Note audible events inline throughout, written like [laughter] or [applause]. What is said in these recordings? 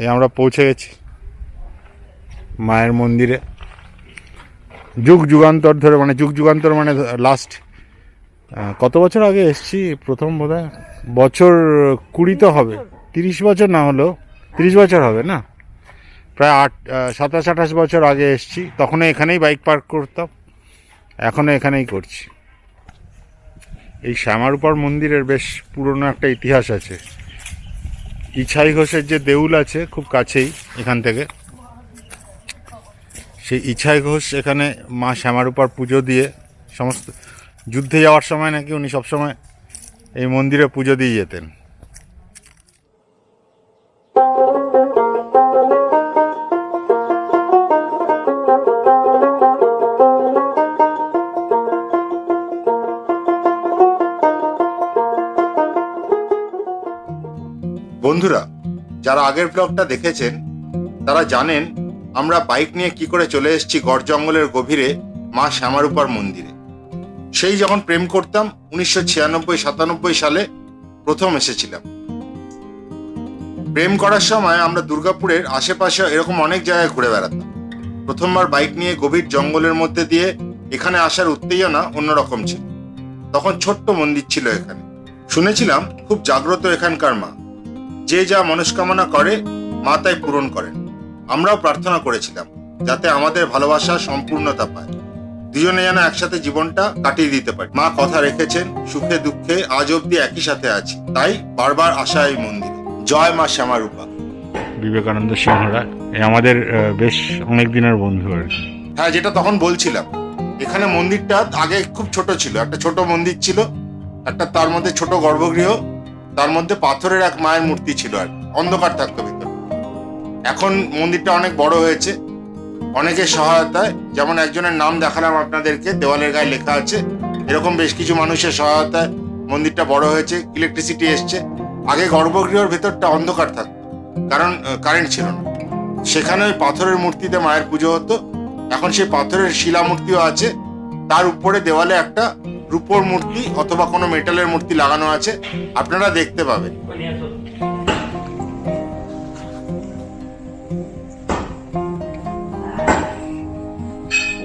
এই আমরা পৌঁছে গেছি। মায়ের মন্দিরে। যুগ যুগান্তর ধরে মানে যুগ যুগান্তর মানে লাস্ট কত বছর আগে এসছি প্রথম বোধ বছর কুড়ি তো হবে। তিরিশ বছর না হলেও, তিরিশ বছর হবে না? প্রায় আট সাতাশ, আঠাশ বছর আগে এসছি। তখনও এখানেই বাইক পার্ক করতাম। এখনও এখানেই করছি। এই শ্যামারূপার মন্দিরের বেশ পুরনো একটা ইতিহাস আছে। ইছাই ঘোষের যে দেউল আছে খুব কাছেই এখান থেকে। সেই ইছাই ঘোষ এখানে মা শ্যামারূপার পুজো দিয়ে সমস্ত যুদ্ধে যাওয়ার সময় নাকি উনি সবসময় এই মন্দিরে পুজো দিয়ে যেতেন। যারা আগের ব্লগটা দেখেছেন, তারা জানেন আমরা বাইক নিয়ে কি করে চলে এসেছি গড় জঙ্গলের গভীরে মা শ্যামারূপার মন্দিরে। সেই যখন প্রেম করতাম, উনিশশো ছিয়ানব্বই সাতানব্বই সালে প্রথম এসেছিলাম। প্রেম করার সময় আমরা দুর্গাপুরের আশেপাশে এরকম অনেক জায়গায় ঘুরে বেড়াতাম। প্রথমবার বাইক নিয়ে গভীর জঙ্গলের মধ্যে দিয়ে এখানে আসার উত্তেজনা অন্যরকম ছিল। তখন ছোট্ট মন্দির ছিল এখানে। শুনেছিলাম, খুব জাগ্রত এখানকার মা। যে যা মনস্কামনা করে মা তাই পূরণ করেন। আমরাও প্রার্থনা করেছিলাম যাতে আমাদের ভালোবাসা সম্পূর্ণতা পায়। দুজনে যেন একসাথে জীবনটা কাটিয়ে দিতে পারি। মা কথা রেখেছেন সুখে দুঃখে আজ অব্দি একই সাথে আছি। তাই বারবার আসা এই মন্দিরে। জয় মা শ্যামারূপা। বিবেকানন্দ সিংহরা আমাদের বেশ অনেক দিনের বন্ধু আর কি। হ্যাঁ যেটা তখন বলছিলাম এখানে মন্দিরটা আগে খুব ছোট ছিল। একটা ছোট মন্দির ছিল একটা তার মধ্যে ছোট গর্ভগৃহ তার মধ্যে পাথরের এক মায়ের মূর্তি ছিল আর অন্ধকার থাকতো ভিতরে। এখন মন্দিরটা অনেক বড় হয়েছে অনেকের সহায়তায়, যেমন একজনের নাম দেখালাম আপনাদেরকে, দেওয়ালের গায়ে লেখা আছে, এরকম বেশ কিছু মানুষের সহায়তায় মন্দিরটা বড় হয়েছে ইলেকট্রিসিটি এসছে। আগে গর্ভগৃহর ভেতরটা অন্ধকার থাকতো, কারণ কারেন্ট ছিল না। সেখানে ওই পাথরের মূর্তিতে মায়ের পুজো হতো, এখন সেই পাথরের শিলা মূর্তিও আছে, তার উপরে দেওয়ালে একটা রূপোর মূর্তি অথবা কোনো মেটালের মূর্তি লাগানো আছে আপনারা দেখতে পাবেন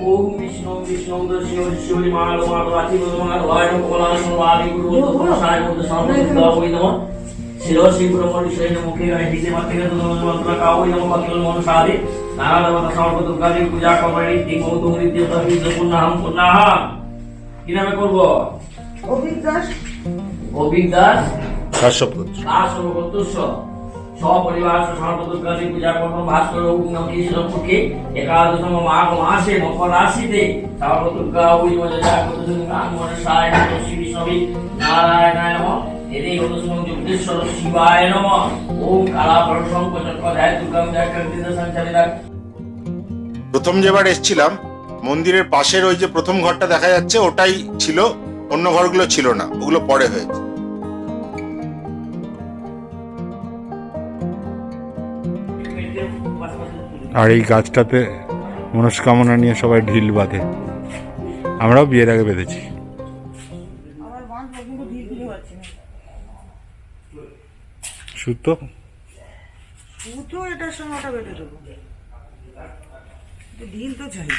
ওম বিষ্ণু বিষ্ণু দর্শিও শিবলি মাল কি নামে করব? অভিজ্ঞাস অভিজ্ঞাস কাশ্যপপুত্র দাস? সর্বকর্তস্য সপরিবার সর্বদুর্গাদি পূজা করব ভাস্কর নদীপুরকে একাদশম মাঘ মাসে মকর রাশিতে সর্বদুর্গা ওই মজা জাগত দুর্গা মনে সায় শ্রী বিষ্ণবী নারায়ণায় নম। এতে হতস্মং যুক্তেশ্বর শিবায় নম। ওম কৃতিত সঞ্চালিতা। প্রথম যেবার এসেছিলাম মন্দিরের পাশের ওই যে প্রথম ঘরটা দেখা যাচ্ছে ওটাই ছিল অন্য ঘরগুলো ছিল না ওগুলো পরে হয়েছে। আর এই গাছটাতে মনস্কামনা নিয়ে সবাই ঢিল বাঁধে। আমরাও বিয়ের আগে বেঁধেছি। সুতো? এটার সঙ্গে ওটা বেঁধে দেবো। ঢিল তো চাই।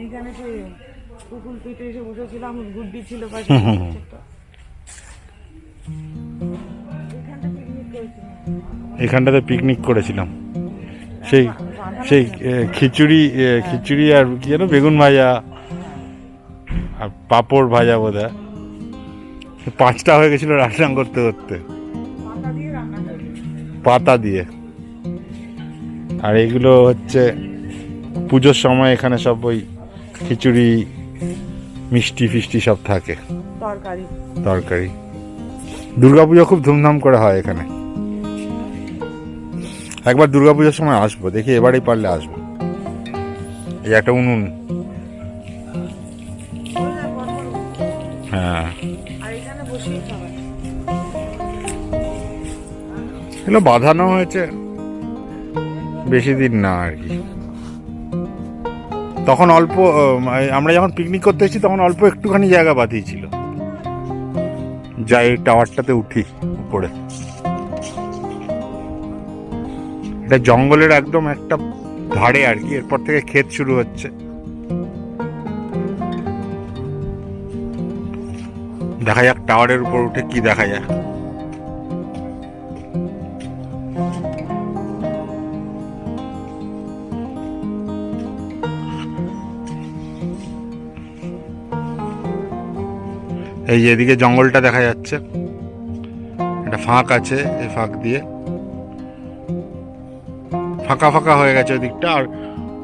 এইখানে সেই কুকুল পিঠে এসে বসেছিলাম গুড্ডি ছিল পাশে। এখানটাতে পিকনিক করেছিলাম। সেই সেই খিচুড়ি খিচুড়ি আর কি যেন বেগুন ভাজা আর পাঁপড় ভাজা বোধ হয় পাঁচটা হয়ে গেছিল রান্না করতে করতে। পাতা দিয়ে। আর এগুলো হচ্ছে পুজোর সময় এখানে সব ওই খিচুড়ি মিষ্টি ফিষ্টি সব থাকে। তরকারি। তরকারি। দুর্গাপুজো খুব ধুমধাম করে হয় এখানে। একবার দুর্গাপুজোর সময় আসব দেখি এবারেই পারলে আসব। এই একটা উনুন। হ্যাঁ। আর এখানে বসেই খাবার এগুলো বাঁধানো হয়েছে। বেশি দিন না আর কি। তখন অল্প আমরা যখন পিকনিক করতে এসেছি, তখন অল্প একটুখানি জায়গা বাতিয়েছিল যাই টাওয়ারটাতে উঠি উপরে। এটা জঙ্গলের একদম একটা ধারে আর কি, এরপর থেকে ক্ষেত শুরু হচ্ছে। দেখা যাক টাওয়ারের উপর উঠে কি দেখা যায়। এই এদিকে জঙ্গলটা দেখা যাচ্ছে। একটা ফাঁক আছে এই ফাঁক দিয়ে। ফাঁকা ফাঁকা হয়ে গেছে ওই দিকটা আর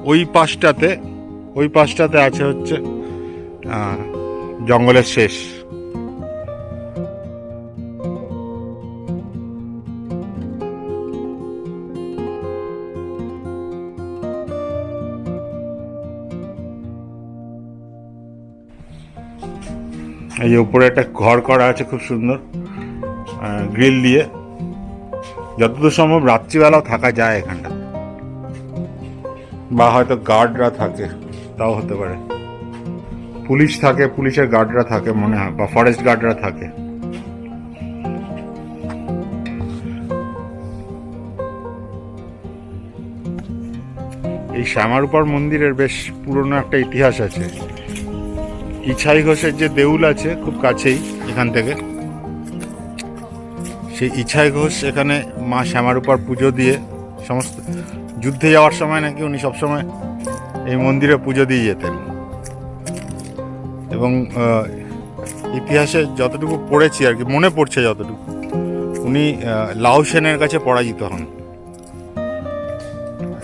ওই পাশটাতে ওই পাশটাতে আছে হচ্ছে জঙ্গলের শেষ। এই যে উপরে একটা ঘর করা আছে খুব সুন্দর গ্রিল দিয়ে। যতদূর সম্ভব রাত্রিবেলাও থাকা যায় এখানটা। বা হয়তো গার্ডরা থাকে, তাও হতে পারে। পুলিশ থাকে, পুলিশের গার্ডরা থাকে মনে হয়, বা ফরেস্ট গার্ডরা থাকে। এই শ্যামারূপার মন্দিরের বেশ পুরনো একটা ইতিহাস আছে। ইছাই ঘোষের যে দেউল আছে খুব কাছেই এখান থেকে। সেই ইছাই ঘোষ এখানে মা শ্যামারূপার পুজো দিয়ে সমস্ত যুদ্ধে যাওয়ার সময় নাকি উনি সবসময় এই মন্দিরে পুজো দিয়ে যেতেন। এবং ইতিহাসে যতটুকু পড়েছি আর কি, মনে পড়ছে যতটুকু, উনি লাউ সেনের কাছে পরাজিত হন।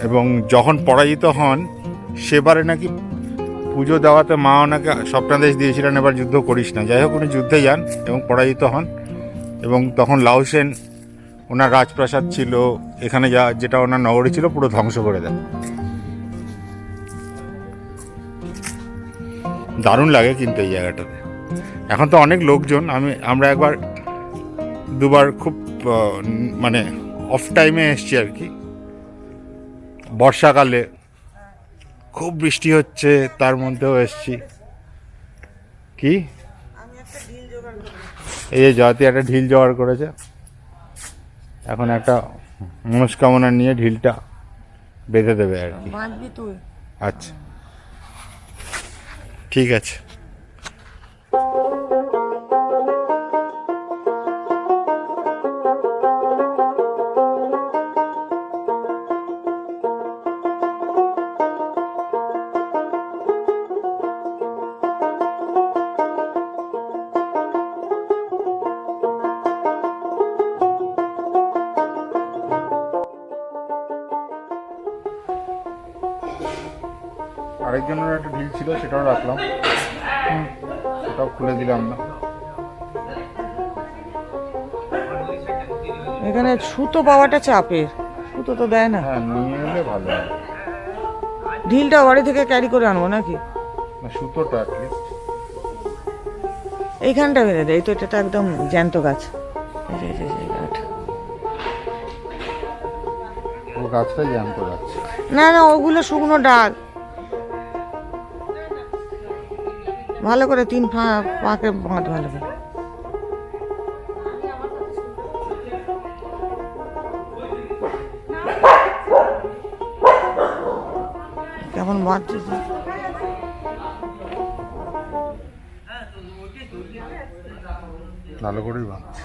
এবং যখন পরাজিত হন, সেবারে নাকি পুজো দেওয়াতে মা ওনাকে স্বপ্নাদেশ দিয়েছিলেন, এবার যুদ্ধ করিস না। যাই হোক, উনি যুদ্ধে যান এবং পরাজিত হন। এবং তখন লাউসেন ওনার রাজপ্রাসাদ ছিল, এখানে যা, যেটা ওনার নগরী ছিল, পুরো ধ্বংস করে দেন। দারুণ লাগে কিন্তু এই জায়গাটাতে। এখন তো অনেক লোকজন, আমি, আমরা একবার দুবার খুব মানে অফ টাইমে এসছি আর কি। বর্ষাকালে খুব বৃষ্টি হচ্ছে তার মধ্যেও এসছি। কি? এই যে জাতি একটা ঢিল জোগাড় করেছে। এখন একটা মনস্কামনা নিয়ে ঢিলটা বেঁধে দেবে আর কি। আচ্ছা। ঠিক আছে। রাখলাম। সেটাও খুলে দিলাম না। এখানে সুতো পাওয়াটা চাপের। সুতো তো দেয় না। হ্যাঁ নিয়ে এলে ভালো ঢিলটা বাড়ি থেকে ক্যারি করে আনব নাকি? না সুতোটা অ্যাটলিস্ট এইখানটা বেঁধে দেয় তো এটা তো একদম জ্যান্ত গাছ। গাছটাই করে যাচ্ছে না না ওগুলো শুকনো ডাল। ভালো করে তিন ফা পাকে বাঁধ ভালো করে। কেমন বাঁধছে ভালো করেই বাঁধছে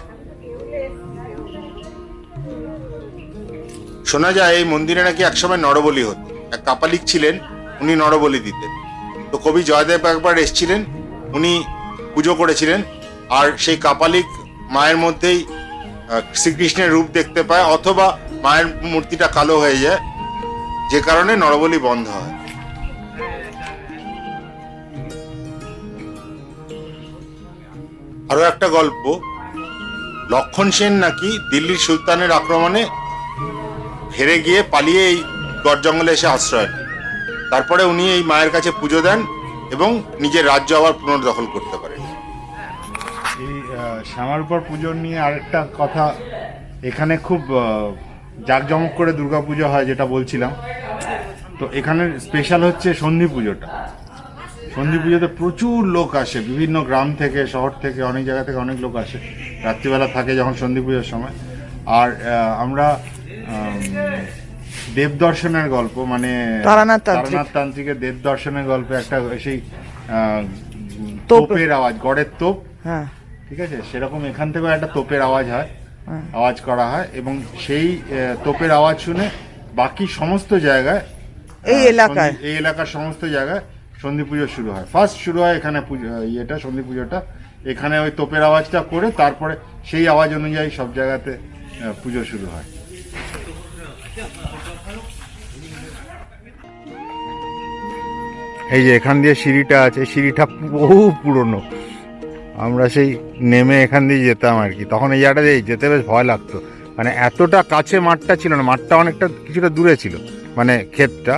শোনা যায় এই মন্দিরে নাকি একসময় নরবলি হতো। এক কাপালিক ছিলেন উনি নরবলি দিতেন। তো কবি জয়দেব একবার এসেছিলেন, উনি পুজো করেছিলেন, আর সেই কাপালিক মায়ের মধ্যেই শ্রীকৃষ্ণের রূপ দেখতে পায়, অথবা মায়ের মূর্তিটা কালো হয়ে যায়, যে কারণে নরবলি বন্ধ হয়। আরও একটা গল্প, লক্ষণ সেন নাকি দিল্লির সুলতানের আক্রমণে হেরে গিয়ে পালিয়ে এই গড় জঙ্গলে এসে আশ্রয় নেন তারপরে উনি এই মায়ের কাছে পুজো দেন এবং নিজের রাজ্য আবার পুনর্দখল করতে পারেন। এই শ্যামারূপার পুজো নিয়ে আরেকটা কথা এখানে খুব জাঁকজমক করে দুর্গাপুজো হয় যেটা বলছিলাম। তো এখানের স্পেশাল হচ্ছে সন্ধি পুজোটা। সন্ধি পুজোতে প্রচুর লোক আসে বিভিন্ন গ্রাম থেকে শহর থেকে অনেক জায়গা থেকে অনেক লোক আসে। রাত্রিবেলা থাকে যখন সন্ধি পুজোর সময়। আর আমরা আম, দেব দর্শনের গল্প মানে তারানাথ তান্ত্রিক। তারানাথ তান্ত্রিকের দেব দর্শনের গল্পে একটা সেই তোপের আওয়াজ গড়ের তোপ। হ্যাঁ। ঠিক আছে? সেরকম এখান থেকেও একটা তোপের আওয়াজ হয় হ্যাঁ। আওয়াজ করা হয় এবং সেই তোপের আওয়াজ শুনে বাকি সমস্ত জায়গায় এই এলাকায়? এই এলাকার সমস্ত জায়গায় সন্ধি পুজো শুরু হয়। ফার্স্ট শুরু হয় এখানে পুজো ইয়েটা সন্ধি পুজোটা। এখানে ওই তোপের আওয়াজটা করে তারপরে সেই আওয়াজ অনুযায়ী সব জায়গাতে পুজো শুরু হয়। এই যে এখান দিয়ে সিঁড়িটা আছে, সিঁড়িটা বহু পুরনো। আমরা সেই নেমে এখান দিয়ে যেতাম আর কি। তখন এই জায়গাটা যেতে বেশ ভয় লাগতো। মানে এতটা কাছে মাঠটা ছিল না, মাঠটা অনেকটা কিছুটা দূরে ছিল মানে ক্ষেতটা।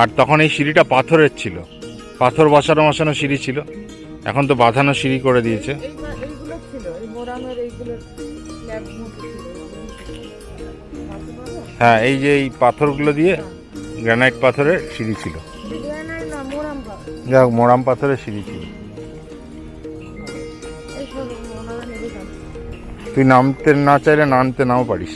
আর তখন এই সিঁড়িটা পাথরের ছিল। পাথর বসানো বসানো সিঁড়ি ছিল। এখন তো বাঁধানো সিঁড়ি করে দিয়েছে। হ্যাঁ এই যে এই পাথরগুলো দিয়ে গ্রানাইট পাথরের সিঁড়ি ছিল। যাই হোক মোরাম পাথরের সিঁড়ি ছিল। তুই নামতে না চাইলে নামতে নাও পারিস।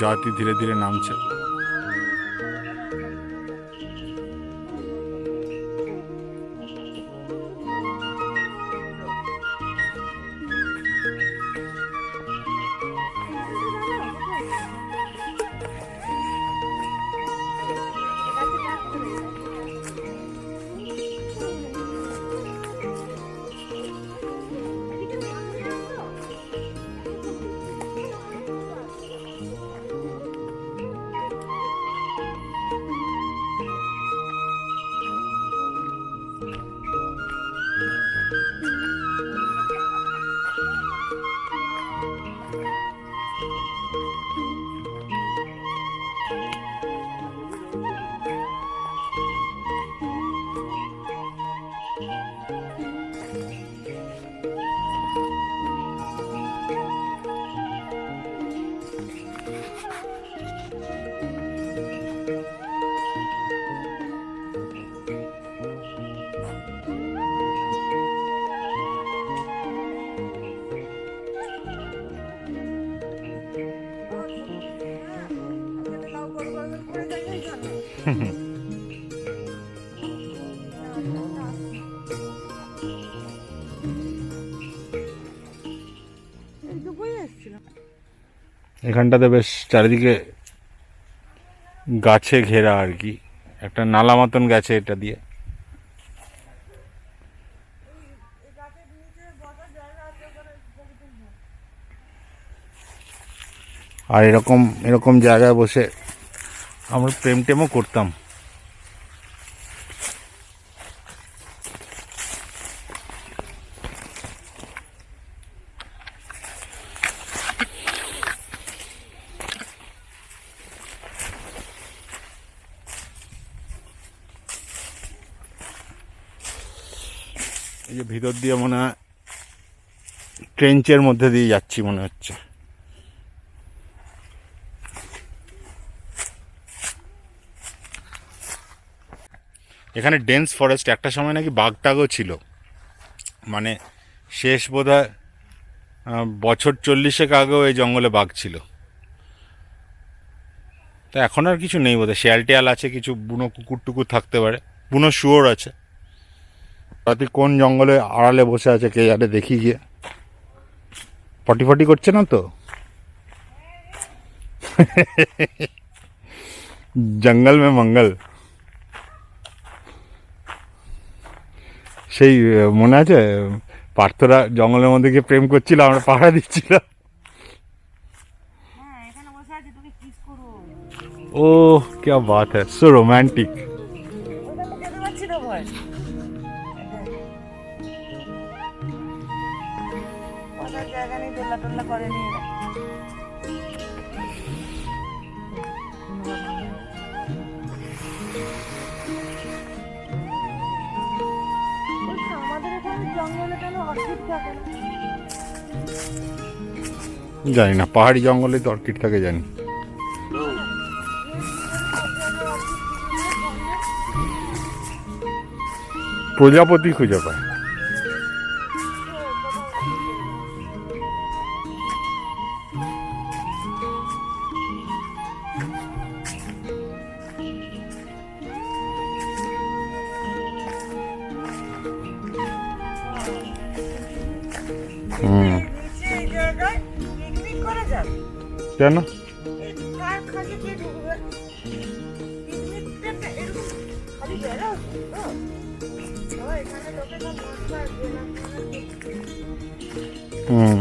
জাতি ধীরে ধীরে নামছে। এখানটাতে বেশ চারিদিকে গাছে ঘেরা আর কি। একটা নালা মতন গেছে এটা দিয়ে। আর এরকম এরকম জায়গায় বসে আমরা প্রেম টেমও করতাম। এই যে ভিতর দিয়ে মনে হয় ট্রেঞ্চের মধ্যে দিয়ে যাচ্ছি মনে হচ্ছে। এখানে ডেন্স ফরেস্ট একটা সময় নাকি বাঘ টাগও ছিল। মানে শেষ বোধ বছর চল্লিশেক আগেও এই জঙ্গলে বাঘ ছিল। তো এখন আর কিছু নেই বোধহয়। শিয়াল টিয়াল আছে, কিছু বুনো কুকুর টুকুর থাকতে পারে। বুনো শুয়োর আছে। রাতে কোন জঙ্গলে আড়ালে বসে আছে কে জানে দেখি গিয়ে পটি ফটি করছে না তো জঙ্গল মে মঙ্গল সেই আহ, মনে আছে পার্থরা জঙ্গলের মধ্যে গিয়ে প্রেম করছিল আমরা পাহারা দিচ্ছিলাম হ্যাঁ এখানে বসে আছে তোকে কিস করো ও क्या बात है सो रोमांटिक জায়গা নেই করে নিয়ে জানি না, পাহাড়ি জঙ্গলে তো অর্কিড থাকে, জানি। প্রজাপতি খুঁজে পায়। হুম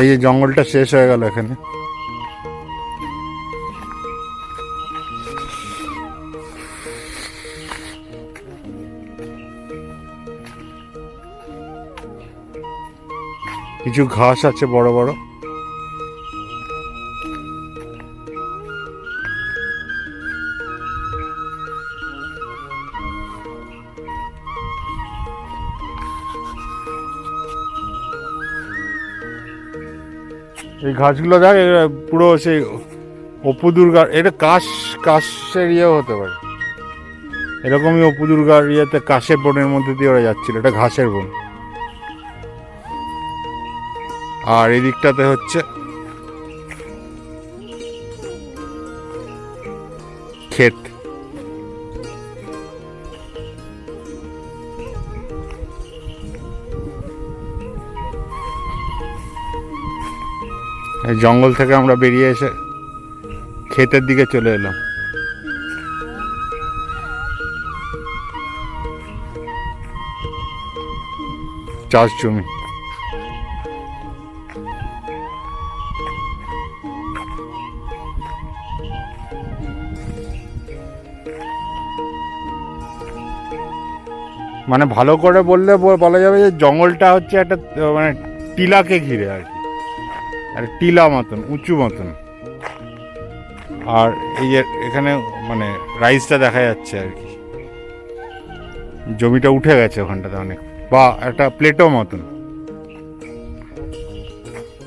এই যে জঙ্গলটা শেষ হয়ে গেল এখানে। কিছু ঘাস আছে বড় বড়। এই ঘাসগুলো দেখ পুরো সেই অপু দুর্গার এটা কাশ, কাশের ইয়েও হতে পারে। এরকমই অপু দুর্গার ইয়েতে কাশের বনের মধ্যে দিয়ে ওরা যাচ্ছিল, এটা ঘাসের বন। আর এদিকটাতে হচ্ছে ক্ষেত। জঙ্গল থেকে আমরা বেরিয়ে এসে ক্ষেতের দিকে চলে এলাম। চাষ জমি। মানে ভালো করে বললে বলা যাবে যে জঙ্গলটা হচ্ছে একটা মানে টিলাকে ঘিরে আর কি। একটা টিলা মতন, উঁচু মতন। আর এই যে এখানে মানে রাইসটা দেখা যাচ্ছে আর কি। জমিটা উঠে গেছে ওখানটাতে অনেক। বা একটা প্লেটও মতন।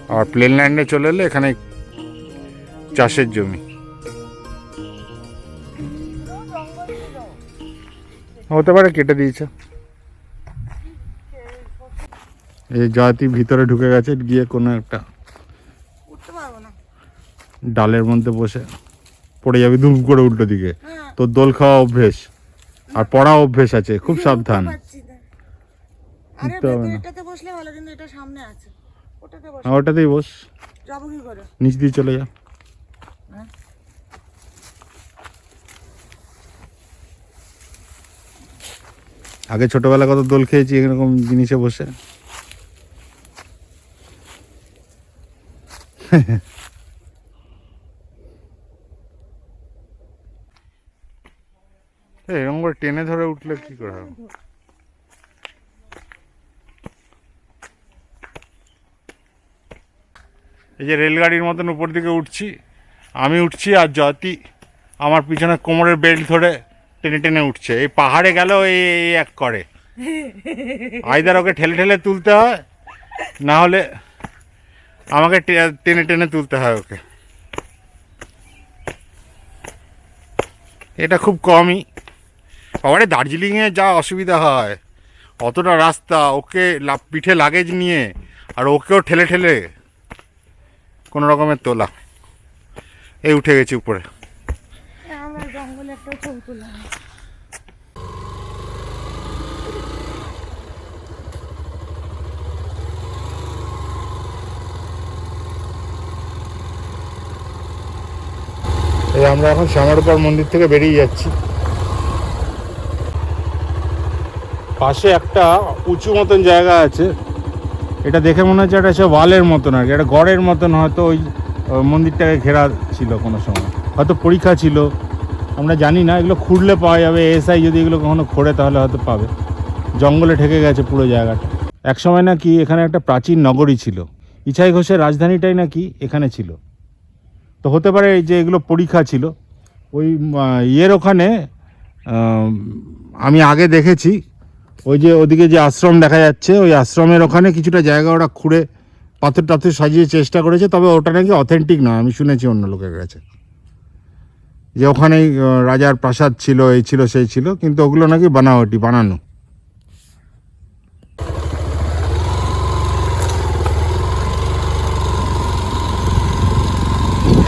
আর প্লেন ল্যান্ডে চলে এলে এখানে চাষের জমি। হতে পারে কেটে দিয়েছে। এই জাতি ভিতরে ঢুকে গেছে গিয়ে কোনো একটা উঠতে পারব না। ডালের মধ্যে বসে পড়ে যাবে দুম করে উল্টো দিকে। হ্যাঁ। তোর দোল খাওয়া অভ্যেস আর পড়া অভ্যেস আছে খুব সাবধান। হ্যাঁ, ওটাতেই বস। যাব কি করে? নিচ দিয়ে চলে যা। আগে ছোটবেলা কত দোল খেয়েছি, এরকম জিনিসে বসে। এরকম করে টেনে ধরে উঠলে কি করে হবে? এই যে রেলগাড়ির মতন উপর দিকে উঠছি, আমি উঠছি আর জাতি আমার পিছনে কোমরের বেল্ট ধরে টেনে টেনে উঠছে। এই পাহাড়ে গেল, এই এক করে। আইদার ওকে ঠেলে ঠেলে তুলতে হয়, না হলে আমাকে টেনে টেনে তুলতে হয় ওকে। এটা খুব কমই। আবারে দার্জিলিংয়ে যা অসুবিধা হয়, অতটা রাস্তা, ওকে পিঠে লাগেজ নিয়ে, আর ওকেও ঠেলে ঠেলে কোনো রকমের তোলা। এই উঠে গেছি উপরে। জঙ্গলে একটা ছবি আমরা এখন শ্যামারূপার মন্দির থেকে বেরিয়ে যাচ্ছি। পাশে একটা উঁচু মতন জায়গা আছে। এটা দেখে মনে হচ্ছে একটা ওয়ালের মতন আর কি, একটা গড়ের মতন হয়তো ওই মন্দিরটাকে ঘেরা ছিল কোনো সময়। হয়তো পরীক্ষা ছিল। আমরা জানি না, এগুলো খুঁড়লে পাওয়া যাবে। এসআই যদি এগুলো কখনো খোঁড়ে, তাহলে হয়তো পাবে। জঙ্গলে ঠেকে গেছে পুরো জায়গাটা। একসময় নাকি এখানে একটা প্রাচীন নগরী ছিল। ইছাই ঘোষের রাজধানীটাই নাকি এখানে ছিল। তো হতে পারে যে এগুলো পরীক্ষা ছিল। ওই ইয়ের ওখানে আমি আগে দেখেছি। ওই যে ওদিকে যে আশ্রম দেখা যাচ্ছে, ওই আশ্রমের ওখানে কিছুটা জায়গা ওরা খুঁড়ে পাথর টাথর সাজিয়ে চেষ্টা করেছে, তবে ওটা নাকি অথেন্টিক নয়। আমি শুনেছি অন্য লোকের কাছে। যে ওখানেই রাজার প্রাসাদ ছিল, এই ছিল, সেই ছিল, কিন্তু ওগুলো নাকি বানাওয়াটি, বানানো।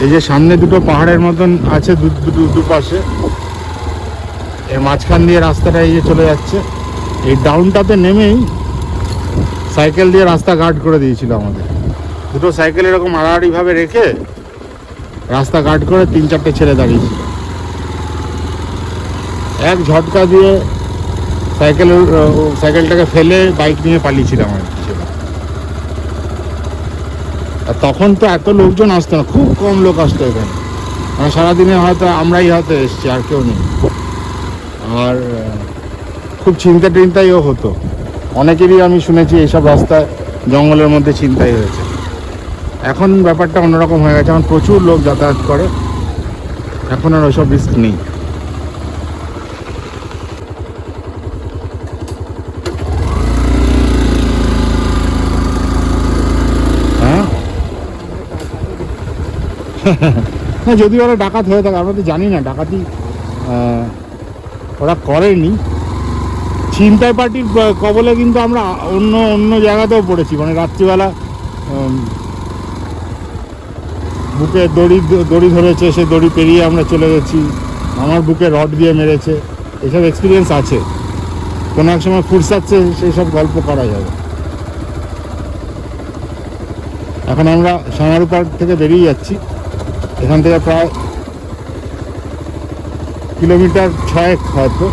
এই যে সামনে দুটো পাহাড়ের মতন আছে দুপাশে। এর মাঝখান দিয়ে রাস্তাটা এই যে চলে যাচ্ছে। এই ডাউনটাতে নেমেই সাইকেল দিয়ে রাস্তা গার্ড করে দিয়েছিল আমাদের। দুটো সাইকেল এরকম আড়াআড়িভাবে রেখে রাস্তা গার্ড করে তিন চারটে ছেলে দাঁড়িয়েছিল এক ঝটকা দিয়ে সাইকেল, সাইকেলটাকে ফেলে বাইক নিয়ে পালিয়েছিলাম কি আর তখন তো এত লোকজন আসতো না, খুব কম লোক আসতো এখানে। মানে সারাদিনে হয়তো আমরাই হয়তো এসছি, আর কেউ নেই। আর, খুব চিন্তা টিন্তাইও হতো। অনেকেরই আমি শুনেছি এইসব রাস্তায় জঙ্গলের মধ্যে চিন্তাই হয়েছে। এখন ব্যাপারটা অন্যরকম হয়ে গেছে। এখন প্রচুর লোক যাতায়াত করে। এখন আর ওইসব রিস্ক নেই। হ্যাঁ? [laughs] যদি ওরা ডাকাত হয়ে থাকে, আমরা তো জানি না, ডাকাতি ওরা করেনি। ছিনতাই পার্টির কবলে কিন্তু আমরা অন্য অন্য জায়গাতেও পড়েছি। মানে রাত্রিবেলা বুকে দড়ি দড়ি ধরেছে, সে দড়ি পেরিয়ে আমরা চলে গেছি। আমার বুকে রড দিয়ে মেরেছে। এসব এক্সপিরিয়েন্স আছে। কোনো এক সময় ফুরসাচ্ছে, সেই সব গল্প করা যাবে এখন আমরা সামারু পার্ক থেকে বেরিয়ে যাচ্ছি। এখান থেকে প্রায় কিলোমিটার ছয়েক হয়তো।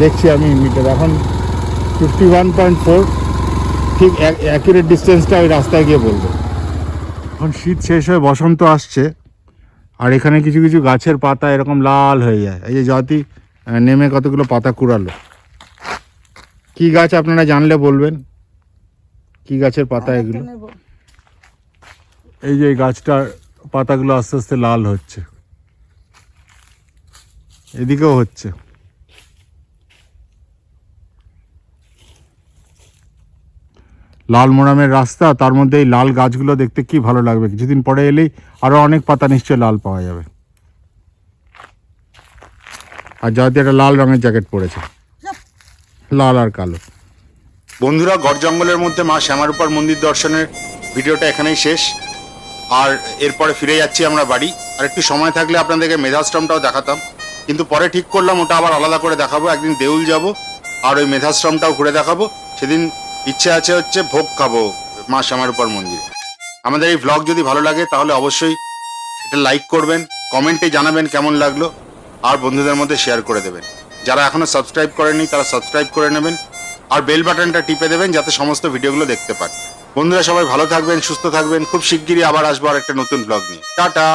দেখছি আমি মিটার। এখন ফিফটি ওয়ান পয়েন্ট ফোর ঠিক অ্যাকুরেট ডিস্টেন্সটা ওই রাস্তায় গিয়ে বলব। এখন শীত শেষ হয়ে বসন্ত আসছে আর এখানে কিছু কিছু গাছের পাতা এরকম লাল হয়ে যায়। এই যে জাতি নেমে কতগুলো পাতা কুড়ালো। কি গাছ আপনারা জানলে বলবেন? কি গাছের পাতা এগুলো? এই যে এই গাছটার পাতাগুলো আস্তে আস্তে লাল হচ্ছে। এদিকেও হচ্ছে। লাল মোড়ামের রাস্তা, তার মধ্যে এই লাল গাছগুলো দেখতে কি ভালো লাগবে? কিছুদিন পরে এলেই আরও অনেক পাতা নিশ্চয়ই লাল পাওয়া যাবে। আর যাতে একটা লাল রঙের জ্যাকেট পরেছে, লাল আর কালো। বন্ধুরা, গড় জঙ্গলের মধ্যে মা শ্যামারূপার মন্দির দর্শনের ভিডিওটা এখানেই শেষ। আর এরপরে ফিরে যাচ্ছি আমরা বাড়ি। আর একটু সময় থাকলে আপনাদেরকে মেধাশ্রমটাও দেখাতাম। কিন্তু পরে ঠিক করলাম, ওটা আবার আলাদা করে দেখাবো। একদিন দেউল যাব, আর ওই মেধাশ্রমটাও ঘুরে দেখাবো। সেদিন ইচ্ছে আছে হচ্ছে ভোগ খাব মা শ্যামারূপার মন্দিরে। আমাদের এই ব্লগ যদি ভালো লাগে তাহলে অবশ্যই এটা লাইক করবেন কমেন্টে জানাবেন কেমন লাগল, আর বন্ধুদের মধ্যে শেয়ার করে দেবেন। যারা এখনও সাবস্ক্রাইব করেনি তারা সাবস্ক্রাইব করে নেবেন, আর বেল বাটনটা টিপে দেবেন যাতে সমস্ত ভিডিওগুলো দেখতে পান। বন্ধুরা সবাই ভালো থাকবেন, সুস্থ থাকবেন, খুব শিগগিরই আবার আসব আর একটা নতুন ব্লগ নিয়ে। টাটা!